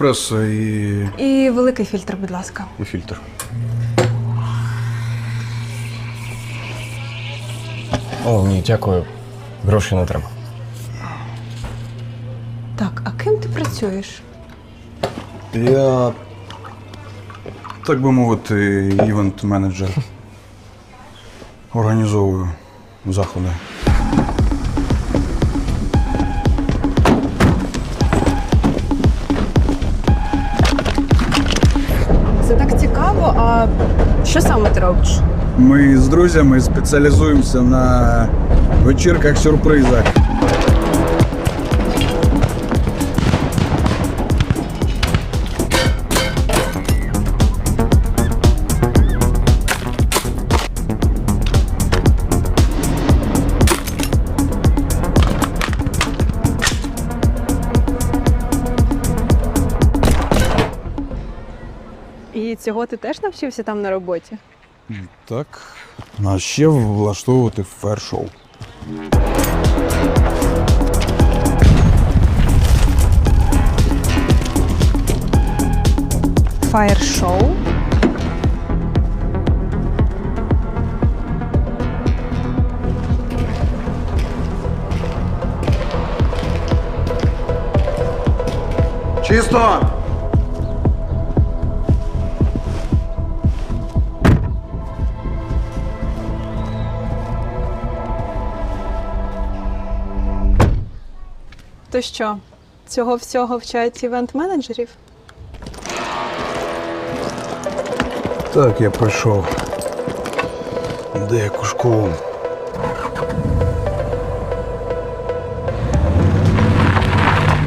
еспресо і, І великий фільтр, будь ласка. і фільтр. О, ні, дякую. Грошей не треба. Так, а ким ти працюєш? Я, так би мовити, івент-менеджер. Організовую заходи. А що саме ти робиш? Ми з друзями спеціалізуємося на вечірках сюрпризах. І цього ти теж навчився там на роботі? Так. А ще влаштовувати фер-шоу. Фаєр-шоу? Чисто! То що, цього всього вчать івент-менеджерів? Так, я пройшов деяку школу.